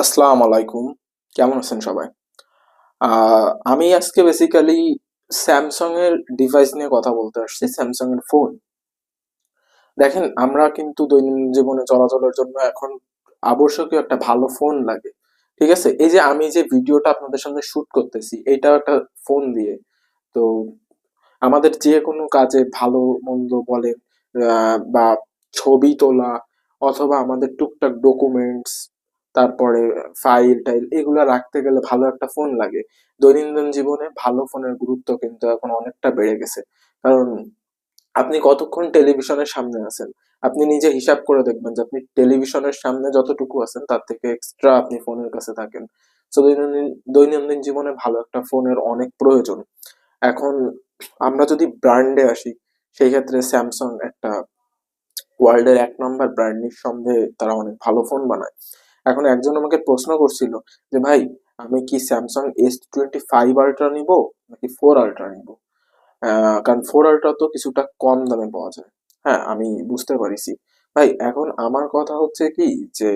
আসসালামু আলাইকুম। কেমন আছেন সবাই? আমি আজকে বেসিক্যালি স্যামসাং এর ডিভাইস নিয়ে কথা বলতে আসছি স্যামসাং এর ফোন দেখেন, আমরা কিন্তু দৈনন্দিন জীবনে চলাচলের জন্য এখন আবশ্যকীয় একটা ভালো ফোন লাগে, ঠিক আছে? এই যে আমি যে ভিডিওটা আপনাদের সঙ্গে শুট করতেছি, এটা একটা ফোন দিয়ে। তো আমাদের যে কোনো কাজে ভালো মন্দ বলে বা ছবি তোলা, অথবা আমাদের টুকটাক ডকুমেন্টস তারপরে ফাইল টাইল এগুলো রাখতে গেলে ভালো একটা ফোন লাগে। দৈনন্দিন জীবনে ভালো ফোনের গুরুত্ব কিন্তু এখন অনেকটা বেড়ে গেছে। কারণ আপনি কতক্ষণ টেলিভিশনের সামনে আছেন? আপনি নিজে হিসাব করে দেখবেন যে আপনি টেলিভিশনের সামনে যতটুকু আছেন, তার থেকে এক্সট্রা আপনি ফোনের কাছে থাকেন। তো দৈনন্দিন দৈনন্দিন জীবনে ভালো একটা ফোনের অনেক প্রয়োজন। এখন আমরা যদি ব্র্যান্ডে আসি, সেই ক্ষেত্রে স্যামসাং একটা ওয়ার্ল্ডের এক নম্বর ব্র্যান্ড নিঃসন্দেহে তারা অনেক ভালো ফোন বানায়। এখন একজন আমাকে প্রশ্ন করছিল যে, ভাই, আমি কি Samsung S twenty five ultra নিব নাকি ফোর আলট্রা নিব? কারণ ফোর আলট্রা তো কিছুটা কম দামে পাওয়া যায়। হ্যাঁ আমি বুঝতে পারিছি। ভাই, এখন আমার কথা হচ্ছে কি যে,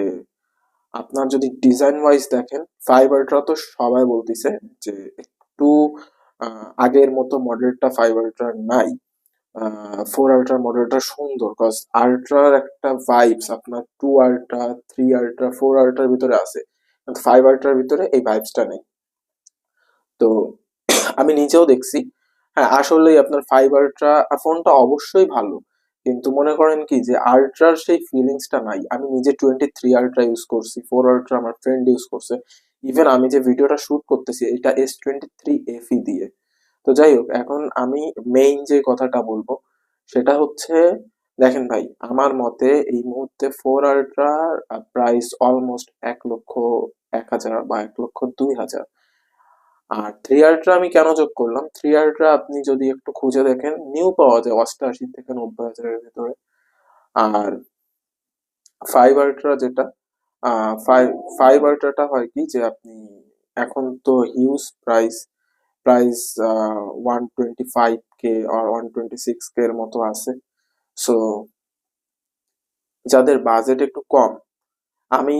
আপনার যদি ডিজাইন ওয়াইজ দেখেন ফাইভ আলট্রা তো সবাই বলতিছে যে, একটু আগের মতো মডেলটা ফাইভ আলট্রা নাই। ফোর আলট্রা মডেলটা সুন্দর কজ আলট্রার একটা ভাইবস আপনার two ultra three ultra four আলট্রার ভিতরে আছে। ফাইভ আলট্রার ভিতরে এই ভাইবসটা নেই। তো আমি নিজেও দেখছি। হ্যাঁ আসলেই আপনার ফাইভ আলট্রা ফোনটা অবশ্যই ভালো। কিন্তু মনে করেন কি যে আলট্রার সেই ফিলিংসটা নাই। আমি নিজে টোয়েন্টি থ্রি আলট্রা ইউজ করছি ফোর আলট্রা আমার ফ্রেন্ড ইউজ করছে। ইভেন আমি যে ভিডিওটা শুট করতেছি, এটা এস টোয়েন্টি থ্রি এফই দিয়ে। তো যাই হোক এখন আমি মেইন যে কথাটা বলব, সেটা হচ্ছে, দেখেন ভাই, আমার মতে এই মুহূর্তে ফোর আলট্রার প্রাইস অলমোস্ট এক লক্ষ, এক হাজার বা এক লক্ষ দুই হাজার। আর থ্রি আল্ট্রা আমি কেন যোগ করলাম? থ্রি আল্ট্রা আপনি যদি একটু খুঁজে দেখেন নিউ পাওয়া যায় অষ্টআশি থেকে নব্বই হাজারের ভিতরে। আর ফাইভ আল্ট্রা যেটা ফাইভ ফাইভ আল্ট্রাটা হয় কি যে আপনি এখন তো huge price price one twenty five K আর ওয়ান টোয়েন্টি সিক্স কে এর মতো আছে। সো যাদের বাজেট একটু কম, আমি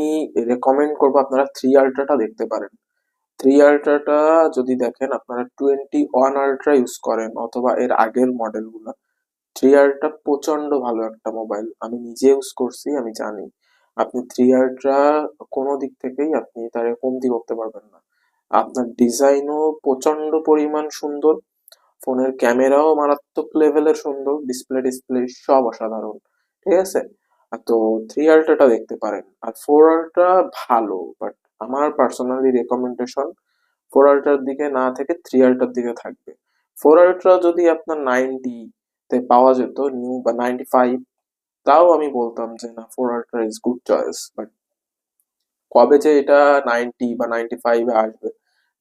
রেকমেন্ড করব আপনারা থ্রি আল্ট্রাটা দেখতে পারেন। থ্রি আল্ট্রাটা যদি দেখেন, আপনারা টোয়েন্টি ওয়ান আল্ট্রা ইউজ করেন অথবা এর আগের মডেলগুলো থ্রি আল্ট্রা প্রচণ্ড ভালো একটা মোবাইল আমি নিজে ইউজ করছি, আমি জানি। আপনি থ্রি আল্ট্রা কোনো দিক থেকেই আপনি তার কমতি করতে পারবেন না। আপনার ডিজাইনও প্রচণ্ড পরিমাণ সুন্দর। ফোনের ক্যামেরাও মারাত্মক লেভেলের সুন্দর ডিসপ্লে ডিসপ্লে সব অসাধারণ, ঠিক আছে? তো থ্রি আল্ট্রাটা দেখতে পারেন। আর ফোর আল্ট্রা ভালো বাট আমার পার্সোনালি রেকমেন্ডেশন ফোর আল্ট্রার দিকে না থেকে থ্রি আল্ট্রার দিকে থাকবে। ফোর আল্ট্রা যদি আপনার নাইনটি তে পাওয়া যেত নিউ বা নাইনটি ফাইভ তাও আমি বলতাম যে না four ultra is good choice but কবে যে এটা নাইনটি বা নাইনটি ফাইভে আসবে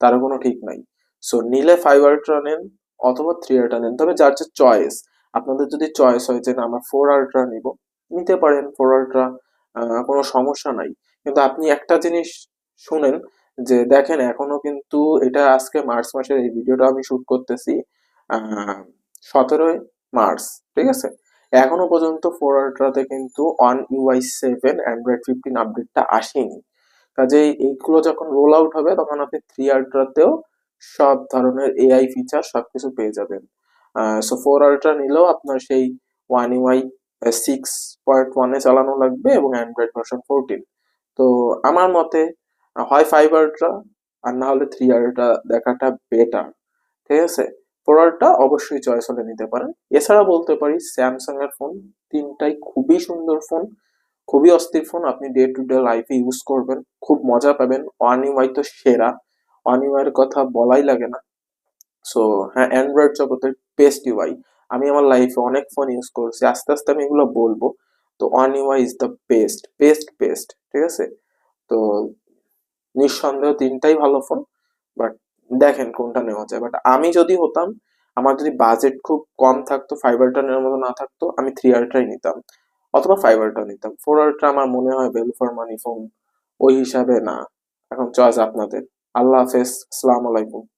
তারও কোনো ঠিক নাই। সো নিলে ফাইভ আল্ট্রা নেন অথবা থ্রি আল্ট্রা নেন, তবে যার যে চয়েস আপনাদের যদি চয়েস হয় যে না, আমার ফোর আল্ট্রা নিব, নিতে পারেন ফোর আল্ট্রা কোনো সমস্যা নাই। কিন্তু আপনি একটা জিনিস শুনেন যে, দেখেন এখনও কিন্তু এটা আজকে মার্চ মাসের এই ভিডিওটা আমি শুট করতেছি সতেরোই মার্চ, ঠিক আছে? এখনও পর্যন্ত ফোর আল্ট্রাতে কিন্তু One UI seven Android fifteen আপডেটটা আসেনি। কাজেই এইগুলো যখন রোল আউট হবে, তখন আপনি থ্রি আল্ট্রাতেও সব ধরনের এআই ফিচার সবকিছু পেয়ে যাবেন। সো ফোর আল্ট্রা নিলেও আপনার সেই ওয়ান ইউআই সিক্স পয়েন্ট ওয়ানে চালানো লাগবে এবং অ্যান্ড্রয়েড ভার্সন ফোরটিন তো আমার মতে, হয় ফাইভ আল্ট্রা আর না হলে থ্রি আল্ট্রা দেখাটা বেটার ঠিক আছে? ফোর আল্ট্রা অবশ্যই চয়েস হলে নিতে পারেন। এছাড়া বলতে পারি স্যামসাং এর ফোন তিনটাই খুবই সুন্দর ফোন খুবই অস্থির ফোন আপনি ডে টু ডে লাইফে ইউজ করবেন। খুব মজা পাবেন। ওয়ান ইউআই তো সেরা। ওয়ান ইউআই এর কথা বলাই লাগে না। সো হ্যাঁ অ্যান্ড্রয়েড জগতের বেস্ট ইউআই আমি আমার লাইফে অনেক ফোন ইউজ করছি। আস্তে আস্তে আমি এগুলো বলব। তো One UI is the best best best ঠিক আছে? তো নিঃসন্দেহ তিনটাই ভালো ফোন বাট দেখেন কোনটা নেওয়া যায়। বাট আমি যদি হতাম, আমার যদি বাজেট খুব কম থাকতো ফাইভ আল্ট্রা নেওয়ার মতো না থাকতো, আমি থ্রি আল্ট্রাই নিতাম। অথবা ফাইবারটা নিতাম। ফোর আল্ট্রা আমার মনে হয় ভ্যালু ফর মানি ফোন ওই হিসাবে না। এখন চয়েস আপনাদের। আল্লাহ হাফেজ, আসসালামু আলাইকুম।